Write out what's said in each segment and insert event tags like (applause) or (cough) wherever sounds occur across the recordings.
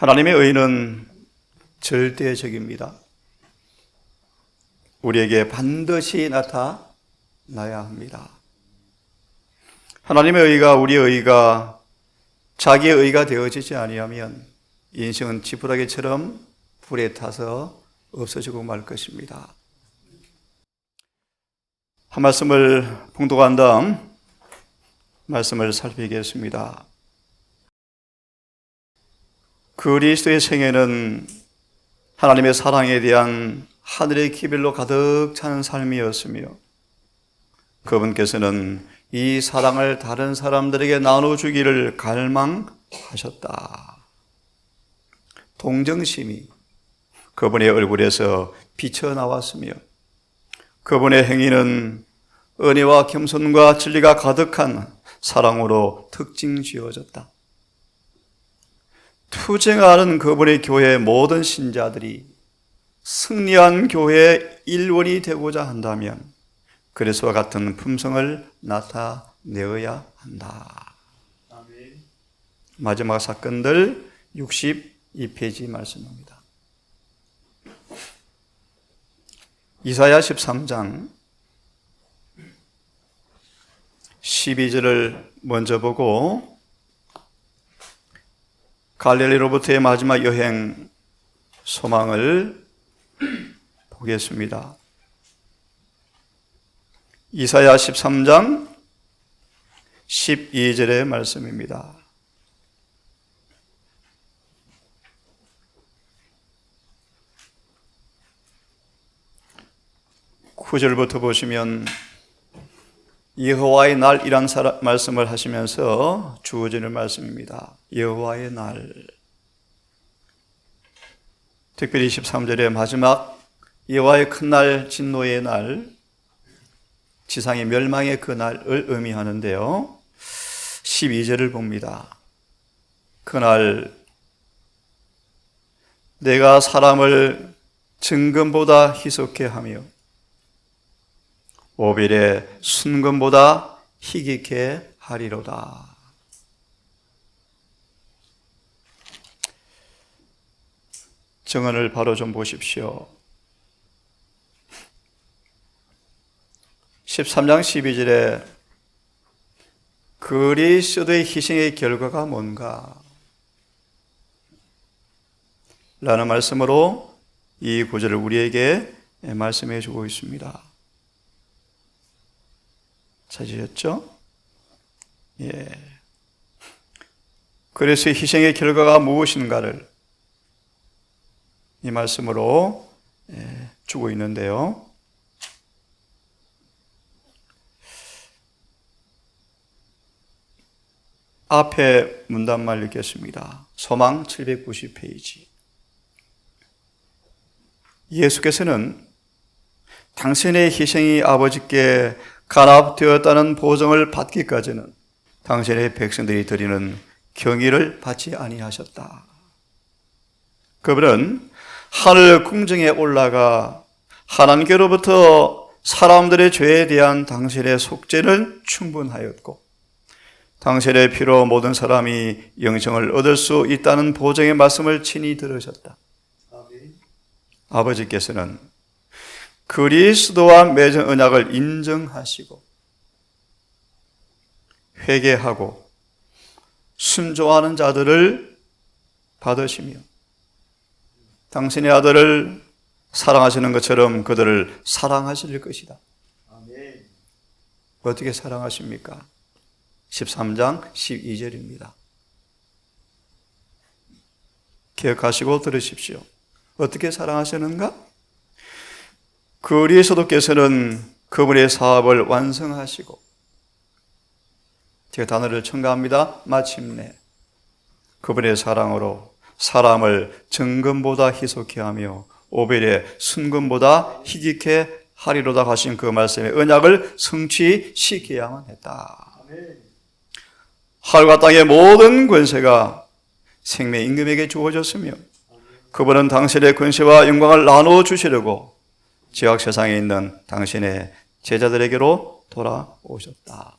하나님의 의는 절대적입니다. 우리에게 반드시 나타나야 합니다. 하나님의 의가 우리의 의가 자기의 의가 되어지지 아니하면 인생은 지푸라기처럼 불에 타서 없어지고 말 것입니다. 한 말씀을 봉독한 다음 말씀을 살피겠습니다. 그리스도의 생애는 하나님의 사랑에 대한 하늘의 기별로 가득 차는 삶이었으며 그분께서는 이 사랑을 다른 사람들에게 나눠주기를 갈망하셨다. 동정심이 그분의 얼굴에서 비쳐나왔으며 그분의 행위는 은혜와 겸손과 진리가 가득한 사랑으로 특징 지어졌다. 투쟁하는 그분의 교회 모든 신자들이 승리한 교회의 일원이 되고자 한다면 그리스와 같은 품성을 나타내어야 한다. 마지막 사건들 62페이지 말씀입니다. 이사야 13장 12절을 먼저 보고 갈릴리로부터의 마지막 여행 소망을 보겠습니다. 이사야 13장 12절의 말씀입니다. 구절부터 보시면 여호와의 날이란 말씀을 하시면서 주어지는 말씀입니다. 여호와의 날. 특별히 13절의 마지막 여호와의 큰 날 진노의 날 지상의 멸망의 그 날을 의미하는데요. 12절을 봅니다. 그날 내가 사람을 증금보다 희석해 하며 오빌의 순금보다 희귀케 하리로다. 정언을 바로 좀 보십시오. 13장 12절에 그리스도의 희생의 결과가 뭔가? 라는 말씀으로 이 구절을 우리에게 말씀해 주고 있습니다. 찾으셨죠? 예. 그래서 희생의 결과가 무엇인가를 이 말씀으로 예, 주고 있는데요. 앞에 문단말 읽겠습니다. 소망 790페이지. 예수께서는 당신의 희생이 아버지께 간압되었다는 보정을 받기까지는 당신의 백성들이 드리는 경의를 받지 아니하셨다. 그분은 하늘 궁정에 올라가 하나님께로부터 사람들의 죄에 대한 당신의 속죄는 충분하였고 당신의 피로 모든 사람이 영생을 얻을 수 있다는 보정의 말씀을 친히 들으셨다. 아버지께서는 그리스도와 맺은 언약을 인정하시고 회개하고 순종하는 자들을 받으시며 당신의 아들을 사랑하시는 것처럼 그들을 사랑하실 것이다. 어떻게 사랑하십니까? 13장 12절입니다. 기억하시고 들으십시오. 어떻게 사랑하시는가? 그리스도께서는 그분의 사업을 완성하시고 제가 단어를 첨가합니다. 마침내 그분의 사랑으로 사람을 정금보다 희속케 하며 오벨의 순금보다 희귀케 하리로다 하신 그 말씀의 언약을 성취시켜야만 했다. 하늘과 땅의 모든 권세가 생명 임금에게 주어졌으며 그분은 당신의 권세와 영광을 나누어 주시려고 지역 세상에 있는 당신의 제자들에게로 돌아오셨다.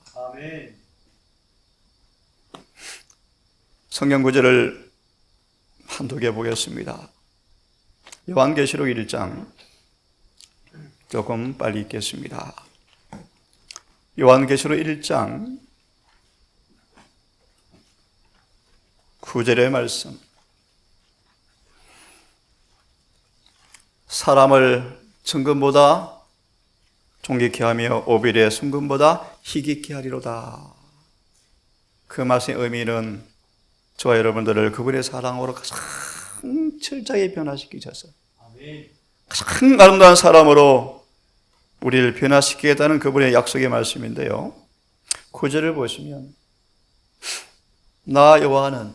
성경 구절을 한두 개 보겠습니다. 요한계시록 1장 조금 빨리 읽겠습니다. 요한계시록 1장 9절의 말씀. 사람을 천금보다 존귀케 하며 오빌의 순금보다 희귀케 하리로다. 그 말씀의 의미는 저와 여러분들을 그분의 사랑으로 가장 철저하게 변화시키셔서 가장 아름다운 사람으로 우리를 변화시키겠다는 그분의 약속의 말씀인데요. 구절을 보시면 나 요한은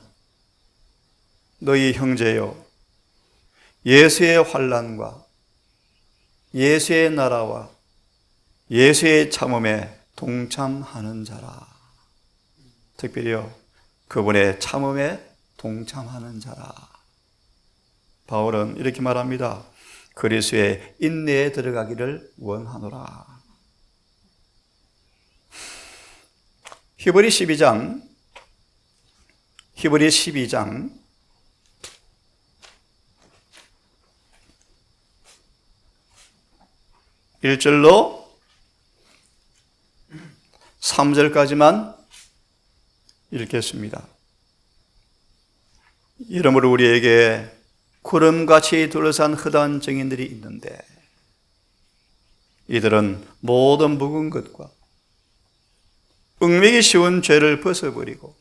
너희 형제요 예수의 환란과 예수의 나라와 예수의 참음에 동참하는 자라. 특별히요 그분의 참음에 동참하는 자라. 바울은 이렇게 말합니다. 그리스의 인내에 들어가기를 원하노라. 히브리 12장 히브리 12장 1절로 3절까지만 읽겠습니다. 이러므로 우리에게 구름같이 둘러싼 흑한 증인들이 있는데 이들은 모든 묵은 것과 응매기 쉬운 죄를 벗어버리고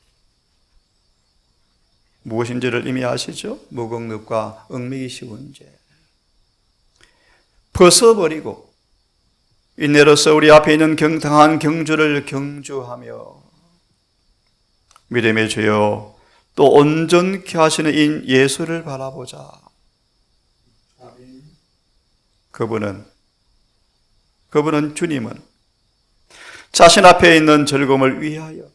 무엇인지를 이미 아시죠? 무공력과 응매기 쉬운 죄 벗어버리고 인내로서 우리 앞에 있는 경 당한 경주를 경주하며 믿음의 주여 또 온전케 하시는 인 예수를 바라보자. 그분은 그분은 주님은 자신 앞에 있는 즐거움을 위하여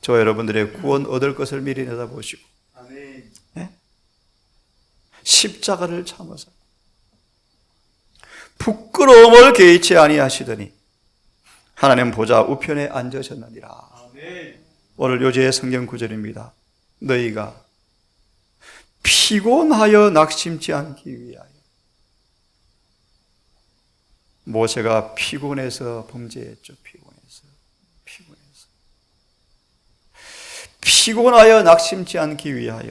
저 여러분들의 구원 얻을 것을 미리 내다보시고 예? 십자가를 참으사 부끄러움을 개의치 아니하시더니 하나님 보좌 우편에 앉으셨느니라. 오늘 요제의 성경 구절입니다. 너희가 피곤하여 낙심치 않기 위하여 모세가 피곤해서 범죄했죠. 피곤해서 피곤해서 피곤하여 낙심치 않기 위하여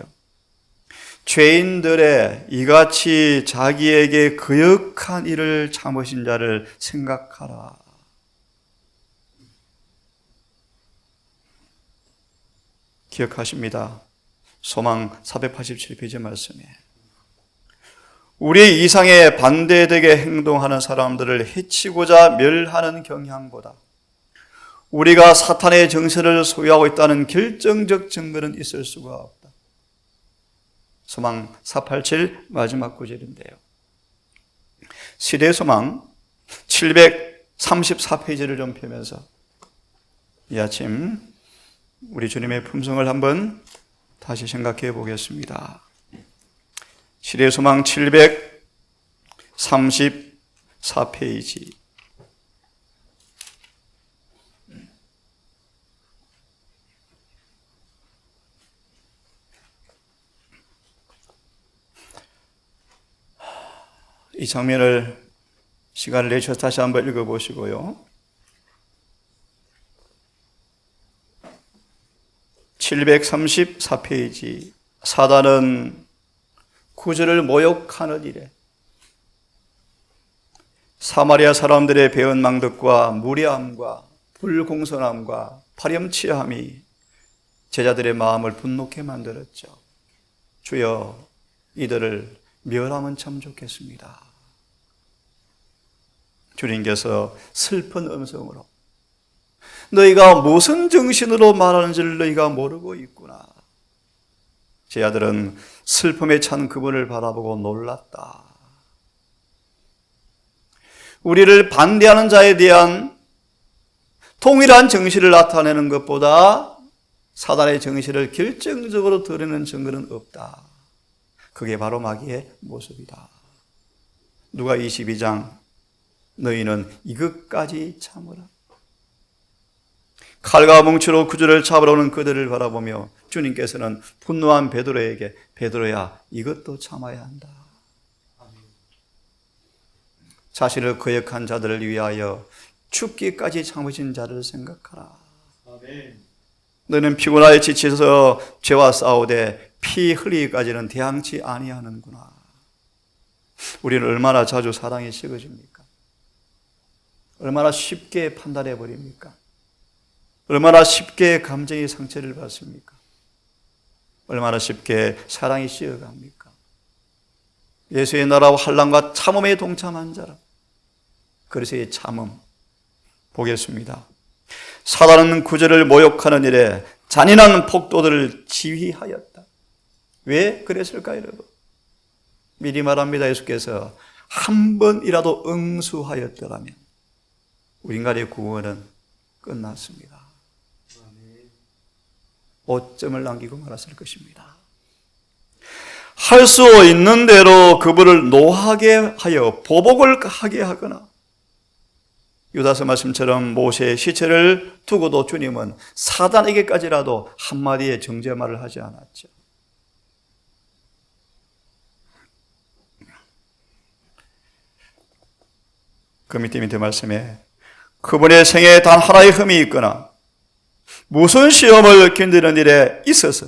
죄인들의 이같이 자기에게 거역한 일을 참으신 자를 생각하라. 기억하십니다. 소망 487페이지 말씀에 우리 이상에 반대되게 행동하는 사람들을 해치고자 멸하는 경향보다 우리가 사탄의 정신을 소유하고 있다는 결정적 증거는 있을 수가 없다. 소망 487 마지막 구절인데요. 시대 소망 734페이지를 좀 펴면서 이 아침 우리 주님의 품성을 한번 다시 생각해 보겠습니다. 시대 소망 734페이지 이 장면을 시간을 내셔서 다시 한번 읽어보시고요. 734페이지 사단은 구절을 모욕하는 일에 사마리아 사람들의 배은 망덕과 무례함과 불공손함과 파렴치함이 제자들의 마음을 분노케 만들었죠. 주여 이들을 멸하면 참 좋겠습니다. 주님께서 슬픈 음성으로 너희가 무슨 정신으로 말하는지를 너희가 모르고 있구나. 제 아들은 슬픔에 찬 그분을 바라보고 놀랐다. 우리를 반대하는 자에 대한 동일한 정신을 나타내는 것보다 사단의 정신을 결정적으로 드러내는 증거는 없다. 그게 바로 마귀의 모습이다. 누가 22장 너희는 이것까지 참으라. 칼과 뭉치로 구주를 잡으러 오는 그들을 바라보며 주님께서는 분노한 베드로에게 베드로야 이것도 참아야 한다. 자신을 거역한 자들을 위하여 죽기까지 참으신 자를 생각하라. 너는 피곤하여 지쳐서 죄와 싸우되 피 흘리기까지는 대항치 아니하는구나. 우리는 얼마나 자주 사랑이 식어집니까? 얼마나 쉽게 판단해 버립니까? 얼마나 쉽게 감정의 상처를 받습니까? 얼마나 쉽게 사랑이 씌어갑니까? 예수의 나라와 환란과 참음에 동참한 자라. 이 참음 보겠습니다. 사단은 구절을 모욕하는 일에 잔인한 폭도들을 지휘하였다. 왜 그랬을까요, 여러분? 미리 말합니다. 예수께서 한 번이라도 응수하였더라면 우리 인간의 구원은 끝났습니다. 오점을 남기고 말았을 것입니다. 할 수 있는 대로 그분을 노하게 하여 보복을 하게 하거나 유다서 말씀처럼 모세의 시체를 두고도 주님은 사단에게까지라도 한마디의 정죄 말을 하지 않았죠. 그 밑에 밑에 말씀에 그분의 생에 단 하나의 흠이 있거나 무슨 시험을 견디는 일에 있어서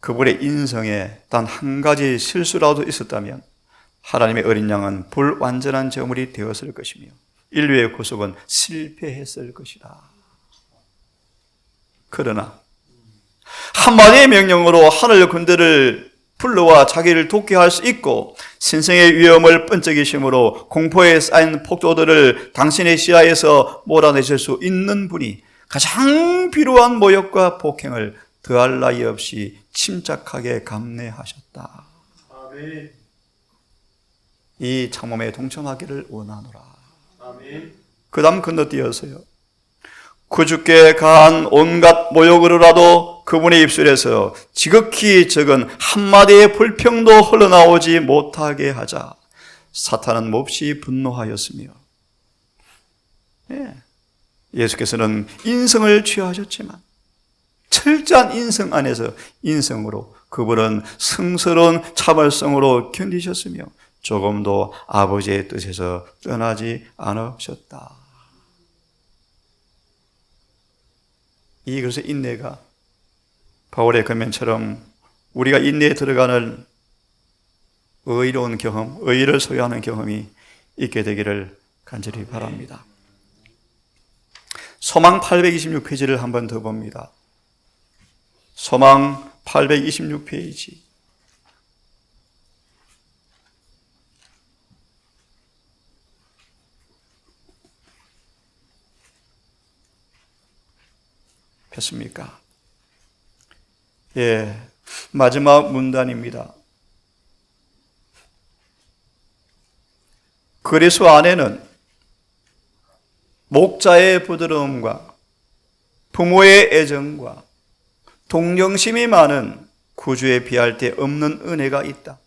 그분의 인성에 단 한 가지 실수라도 있었다면 하나님의 어린 양은 불완전한 제물이 되었을 것이며 인류의 구속은 실패했을 것이다. 그러나 한마디의 명령으로 하늘 군대를 불러와 자기를 돕게 할 수 있고 신생의 위험을 번쩍이심으로 공포에 쌓인 폭도들을 당신의 시야에서 몰아내실 수 있는 분이 가장 필요한 모욕과 폭행을 더할 나위 없이 침착하게 감내하셨다. 이 참음에 동참하기를 원하노라. 그 다음 건너뛰어서요. 구주께 가한 온갖 모욕으로라도 그분의 입술에서 지극히 적은 한마디의 불평도 흘러나오지 못하게 하자 사탄은 몹시 분노하였으며 예. 예수께서는 인성을 취하셨지만 철저한 인성 안에서 인성으로 그분은 성스러운 참을성으로 견디셨으며 조금도 아버지의 뜻에서 떠나지 않으셨다. 이 그래서 인내가 바울의 권면처럼 우리가 인내에 들어가는 의로운 경험, 의를 소유하는 경험이 있게 되기를 간절히 바랍니다. 소망 826페이지를 한 번 더 봅니다. 소망 826페이지. 폈습니까? 예, 마지막 문단입니다. 그리스 안에는 목자의 부드러움과 부모의 애정과 동정심이 많은 구주에 비할 데 없는 은혜가 있다.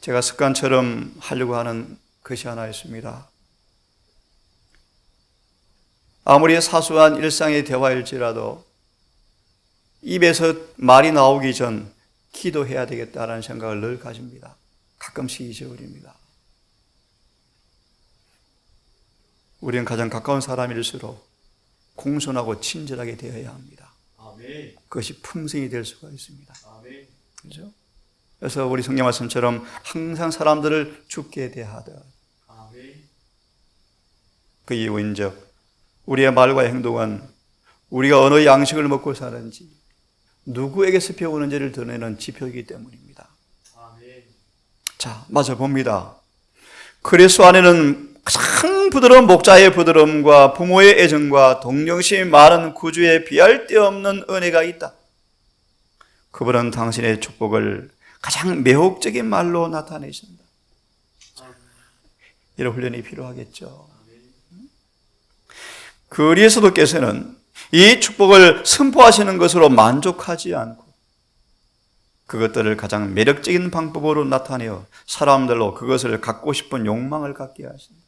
제가 습관처럼 하려고 하는 것이 하나 있습니다. 아무리 사소한 일상의 대화일지라도 입에서 말이 나오기 전 기도해야 되겠다라는 생각을 늘 가집니다. 가끔씩 잊어버립니다. 우리는 가장 가까운 사람일수록 공손하고 친절하게 되어야 합니다. 그것이 품성이 될 수가 있습니다. 그렇죠? 그래서 우리 성경 말씀처럼 항상 사람들을 죽게 대하듯 그 이유인 즉 우리의 말과 행동은 우리가 어느 양식을 먹고 사는지 누구에게서 배우는지를 드러내는 지표이기 때문입니다. 자, 맞아 봅니다. 그리스도 안에는 가장 부드러운 목자의 부드러움과 부모의 애정과 동정심이 많은 구주에 비할 데 없는 은혜가 있다. 그분은 당신의 축복을 가장 매혹적인 말로 나타내신다. 이런 훈련이 필요하겠죠. 그리스도께서는 이 축복을 선포하시는 것으로 만족하지 않고 그것들을 가장 매력적인 방법으로 나타내어 사람들로 그것을 갖고 싶은 욕망을 갖게 하신다.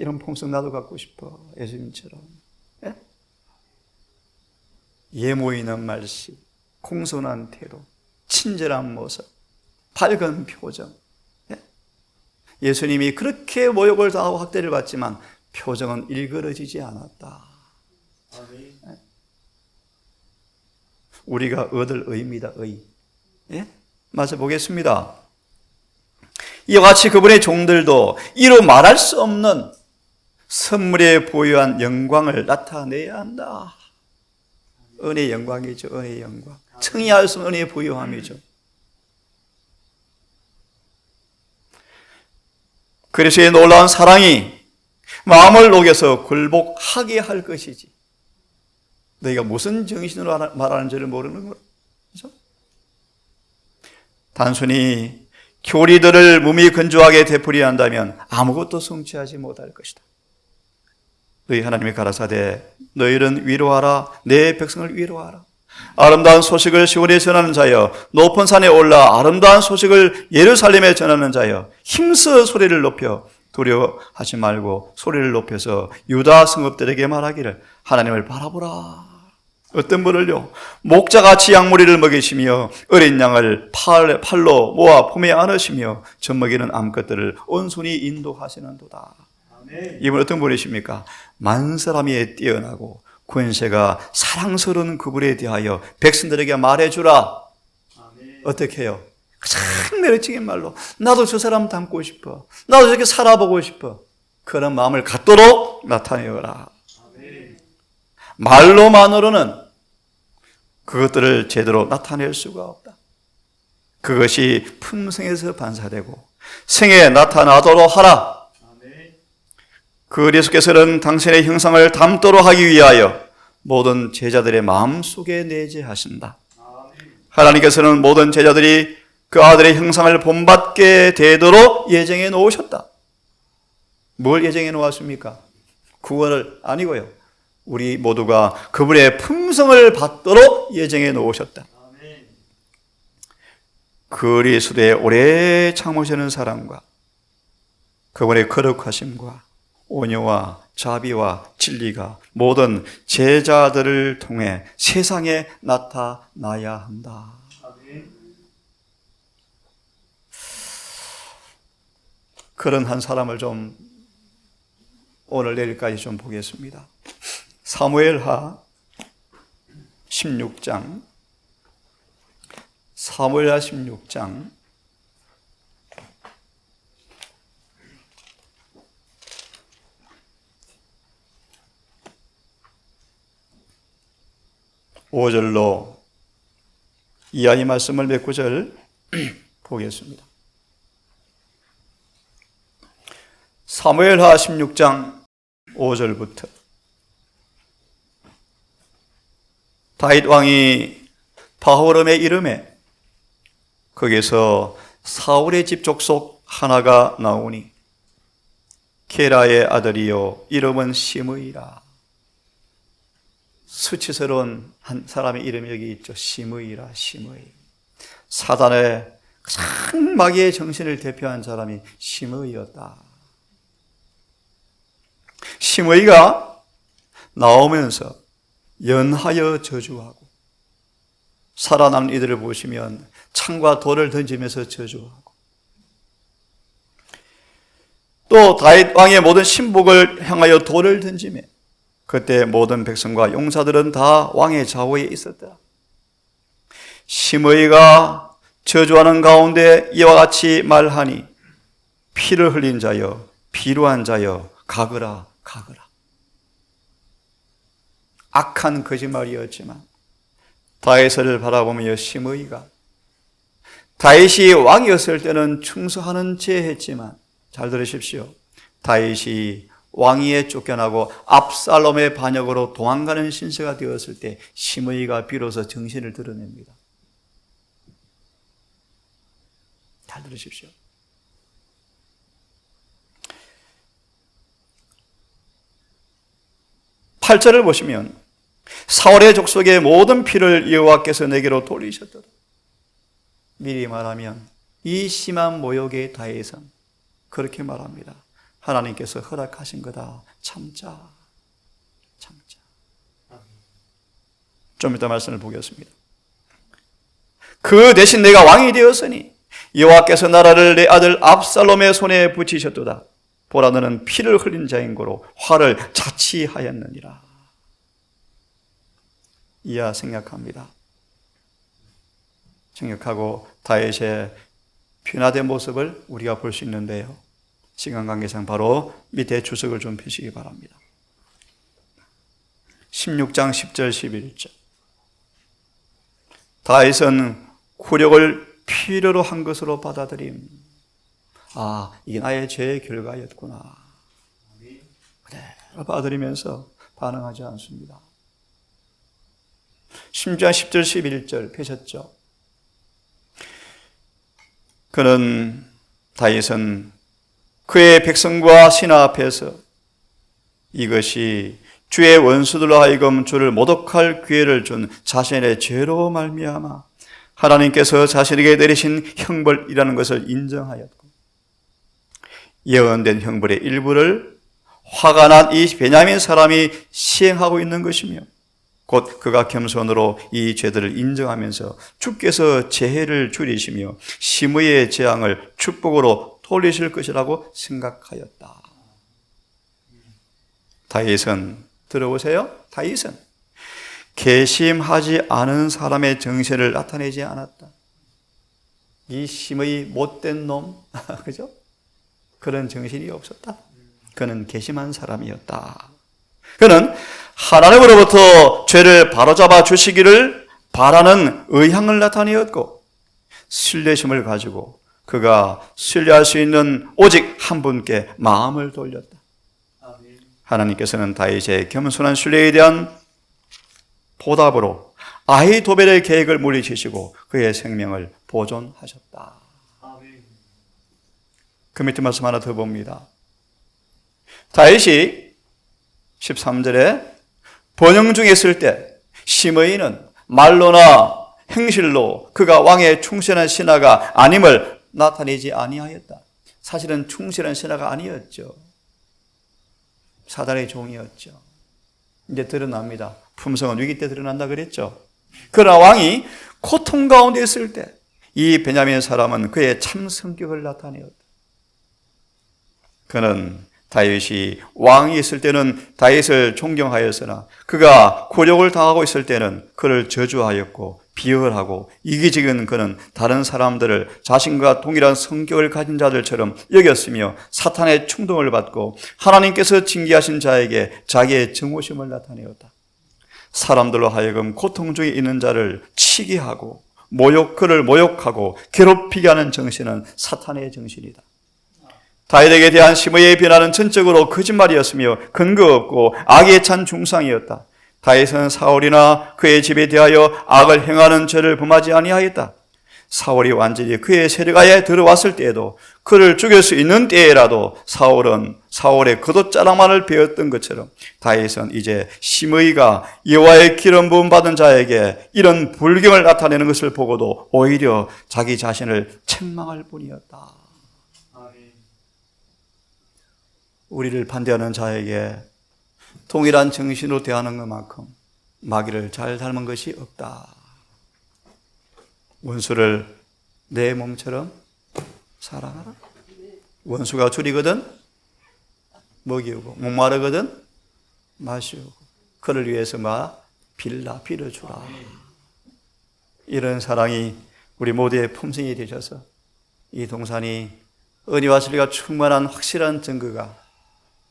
이런 품성 나도 갖고 싶어. 예수님처럼. 예? 예모 있는 말씨, 공손한 태도, 친절한 모습, 밝은 표정. 예? 예수님이 그렇게 모욕을 당하고 학대를 받지만 표정은 일그러지지 않았다. 예? 우리가 얻을 의입니다, 의. 예? 맞아 보겠습니다. 이와 같이 그분의 종들도 이루 말할 수 없는 선물에 보유한 영광을 나타내야 한다. 은혜의 영광이죠, 은혜의 영광. 청이할 수 없는 은혜의 부유함이죠. 그리스의 놀라운 사랑이 마음을 녹여서 굴복하게 할 것이지. 너희가 무슨 정신으로 말하는지를 모르는 거죠. 단순히 교리들을 몸이 건조하게 되풀이 한다면 아무것도 성취하지 못할 것이다. 너희 하나님이 가라사대 너희는 위로하라 내 백성을 위로하라 아름다운 소식을 시온에 전하는 자여 높은 산에 올라 아름다운 소식을 예루살렘에 전하는 자여 힘써 소리를 높여 두려워하지 말고 소리를 높여서 유다 성읍들에게 말하기를 하나님을 바라보라 어떤 분을요 목자같이 양무리를 먹이시며 어린 양을 팔, 팔로 모아 품에 안으시며 젖먹이는 암컷들을 온순히 인도하시는도다 이분 어떤 분이십니까? 만사람이 뛰어나고 권세가 사랑스러운 그분에 대하여 백성들에게 말해주라. 어떻게 해요? 참 매력적인 말로 나도 저 사람 닮고 싶어. 나도 저렇게 살아보고 싶어. 그런 마음을 갖도록 나타내어라. 말로만으로는 그것들을 제대로 나타낼 수가 없다. 그것이 품성에서 반사되고 생에 나타나도록 하라. 그리스께서는 당신의 형상을 담도록 하기 위하여 모든 제자들의 마음 속에 내재하신다. 하나님께서는 모든 제자들이 그 아들의 형상을 본받게 되도록 예정해 놓으셨다. 뭘 예정해 놓았습니까? 구원을 아니고요. 우리 모두가 그분의 품성을 받도록 예정해 놓으셨다. 그리스도의 오래 참으시는 사랑과 그분의 거룩하심과 온유와 자비와 진리가 모든 제자들을 통해 세상에 나타나야 한다. 그런 한 사람을 좀 오늘 내일까지 좀 보겠습니다. 사무엘하 16장 사무엘하 16장 5절로 이하의 말씀을 몇 구절 (clears throat) 보겠습니다. 사무엘하 16장 5절부터 다윗 왕이 바호름의 이름에 거기서 사울의 집 족속 하나가 나오니 게라의 아들이요 이름은 시므이라 수치스러운 한 사람의 이름이 여기 있죠. 시므이라, 시므이. 사단의 가장 마귀의 정신을 대표한 사람이 시므이였다. 시므이가 나오면서 연하여 저주하고 살아남은 이들을 보시면 창과 돌을 던지면서 저주하고 또 다윗 왕의 모든 신복을 향하여 돌을 던지며 그때 모든 백성과 용사들은 다 왕의 좌우에 있었다. 심의가 저주하는 가운데 이와 같이 말하니 피를 흘린 자여 피로한 자여 가거라 가거라. 악한 거짓말이었지만 다윗을 바라보며 심의가 다윗이 왕이었을 때는 충성하는 죄 했지만 잘 들으십시오. 다윗이 왕위에 쫓겨나고 압살롬의 반역으로 도망가는 신세가 되었을 때 심의가 비로소 정신을 드러냅니다. 잘 들으십시오. 팔절을 보시면 사울의 족속의 모든 피를 여호와께서 내게로 돌리셨다. 미리 말하면 이 심한 모욕의 다해선 그렇게 말합니다. 하나님께서 허락하신 거다. 참자. 참자. 좀 이따 말씀을 보겠습니다. 그 대신 내가 왕이 되었으니 여호와께서 나라를 내 아들 압살롬의 손에 붙이셨도다. 보라 너는 피를 흘린 자인 고로 화를 자치하였느니라. 이야 생각합니다. 생각하고 다윗의 변화된 모습을 우리가 볼 수 있는데요. 시간 관계상 바로 밑에 주석을 좀 펴시기 바랍니다. 16장 10절 11절 다윗은 굴욕을 필요로 한 것으로 받아들임. 아, 이게 나의 죄의 결과였구나. 그대로 받아들이면서 반응하지 않습니다. 16장 10절 11절 펴셨죠? 그는 다윗은 그의 백성과 신하 앞에서 이것이 주의 원수들로 하여금 주를 모독할 기회를 준 자신의 죄로 말미암아 하나님께서 자신에게 내리신 형벌이라는 것을 인정하였고 예언된 형벌의 일부를 화가 난 이 베냐민 사람이 시행하고 있는 것이며 곧 그가 겸손으로 이 죄들을 인정하면서 주께서 재해를 줄이시며 심의의 재앙을 축복으로 돌리실 것이라고 생각하였다. 다윗은 들어보세요. 다윗은 개심하지 않은 사람의 정신을 나타내지 않았다. 이 심의 못된 놈, (laughs) 그죠? 그런 정신이 없었다. 그는 개심한 사람이었다. 그는 하나님으로부터 죄를 바로잡아 주시기를 바라는 의향을 나타내었고 신뢰심을 가지고 그가 신뢰할 수 있는 오직 한 분께 마음을 돌렸다. 하나님께서는 다윗의 겸손한 신뢰에 대한 보답으로 아이도벨의 계획을 물리치시고 그의 생명을 보존하셨다. 그 밑에 말씀 하나 더 봅니다. 다윗이 13절에 번영 중에 있을 때 심의인은 말로나 행실로 그가 왕의 충실한 신하가 아님을 나타내지 아니하였다. 사실은 충실한 신하가 아니었죠. 사단의 종이었죠. 이제 드러납니다. 품성은 위기 때 드러난다 그랬죠. 그러나 왕이 고통 가운데 있을 때 이 베냐민 사람은 그의 참 성격을 나타내었다. 그는 다윗이 왕이 있을 때는 다윗을 존경하였으나 그가 굴욕을 당하고 있을 때는 그를 저주하였고 비열하고 이기적인 그는 다른 사람들을 자신과 동일한 성격을 가진 자들처럼 여겼으며 사탄의 충동을 받고 하나님께서 징계하신 자에게 자기의 정오심을 나타내었다. 사람들로 하여금 고통 중에 있는 자를 치게 하고 모욕 그를 모욕하고 괴롭히게 하는 정신은 사탄의 정신이다. 다윗에게 대한 심의의 변화는 전적으로 거짓말이었으며 근거 없고 악에 찬 중상이었다. 다윗은 사울이나 그의 집에 대하여 악을 행하는 죄를 범하지 아니하였다. 사울이 완전히 그의 세력하에 들어왔을 때에도 그를 죽일 수 있는 때에라도 사울은 사울의 겉옷자락만을 베었던 것처럼 다윗은 이제 심의가 여호와의 기름 부음 받은 자에게 이런 불경을 나타내는 것을 보고도 오히려 자기 자신을 책망할 뿐이었다. 우리를 반대하는 자에게 동일한 정신으로 대하는 것만큼 마귀를 잘 닮은 것이 없다. 원수를 내 몸처럼 사랑하라. 원수가 줄이거든 먹이고 목마르거든 마시고 그를 위해서 마 빌라 빌어주라. 이런 사랑이 우리 모두의 품성이 되셔서 이 동산이 은혜와 진리가 충만한 확실한 증거가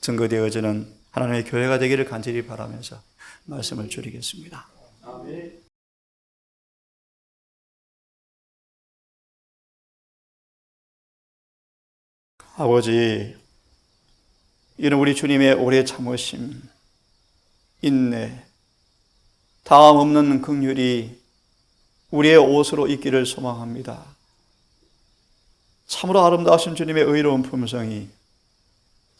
증거되어지는 하나님의 교회가 되기를 간절히 바라면서 말씀을 줄이겠습니다. 아버지, 이런 우리 주님의 오래 참으심, 인내, 다음 없는 긍휼이 우리의 옷으로 있기를 소망합니다. 참으로 아름다우신 주님의 의로운 품성이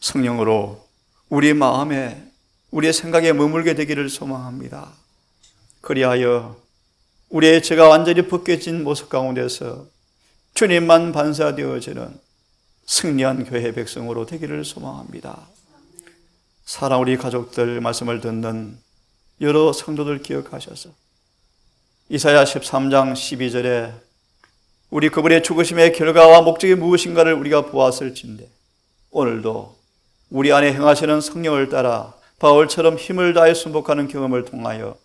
성령으로 우리 마음에 우리의 생각에 머물게 되기를 소망합니다. 그리하여 우리의 죄가 완전히 벗겨진 모습 가운데서 주님만 반사되어지는 승리한 교회 백성으로 되기를 소망합니다. 사랑 우리 가족들 말씀을 듣는 여러 성도들 기억하셔서 이사야 13장 12절에 우리 그분의 죽으심의 결과와 목적이 무엇인가를 우리가 보았을진데 오늘도 우리 안에 행하시는 성령을 따라 바울처럼 힘을 다해 순복하는 경험을 통하여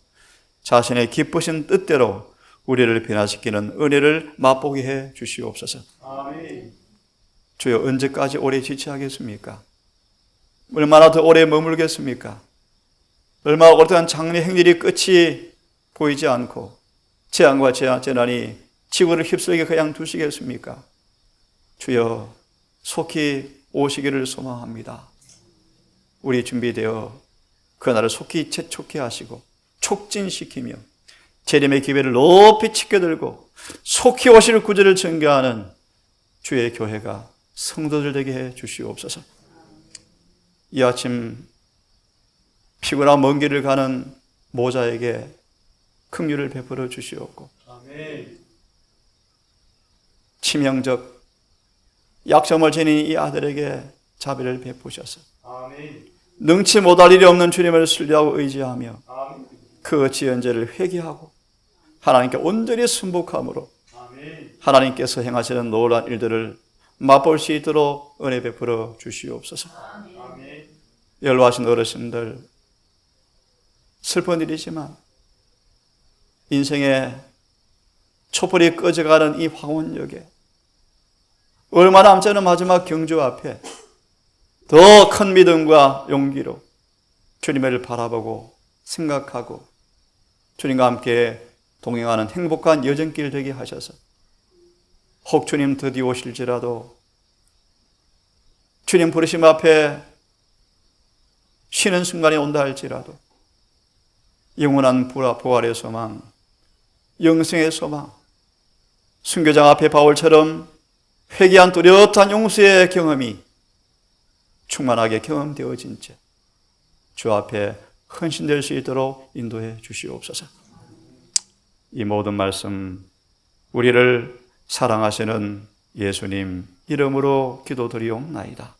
자신의 기쁘신 뜻대로 우리를 변화시키는 은혜를 맛보게 해 주시옵소서. 주여 언제까지 오래 지체하겠습니까? 얼마나 더 오래 머물겠습니까? 얼마나 오랫동안 장래 행렬이 끝이 보이지 않고 재앙과 재앙, 재난이 지구를 휩쓸게 그냥 두시겠습니까? 주여 속히 오시기를 소망합니다. 우리 준비되어 그날을 속히 재촉해 하시고 촉진시키며 재림의 기회를 높이 치켜 들고 속히 오실 구절을 증거하는 주의 교회가 성도들 되게 해 주시옵소서. 이 아침 피곤한 먼 길을 가는 모자에게 긍휼을 베풀어 주시옵고 치명적 약점을 지닌 이 아들에게 자비를 베푸셔서 능치 못할 일이 없는 주님을 신뢰하고 의지하며 그 지연죄를 회개하고 하나님께 온전히 순복함으로 하나님께서 행하시는 놀라운 일들을 맛볼 수 있도록 은혜 베풀어 주시옵소서. 연로하신 어르신들 슬픈 일이지만 인생의 촛불이 꺼져가는 이 황혼역에 얼마나 남지 않은 마지막 경주 앞에 더 큰 믿음과 용기로 주님을 바라보고 생각하고 주님과 함께 동행하는 행복한 여정길 되게 하셔서 혹 주님 드디어 오실지라도 주님 부르심 앞에 쉬는 순간이 온다 할지라도 영원한 부활- 부활의 소망, 영생의 소망, 순교장 앞에 바울처럼 회개한 뚜렷한 용서의 경험이 충만하게 경험되어진 채 주 앞에 헌신될 수 있도록 인도해 주시옵소서. 이 모든 말씀 우리를 사랑하시는 예수님 이름으로 기도드리옵나이다.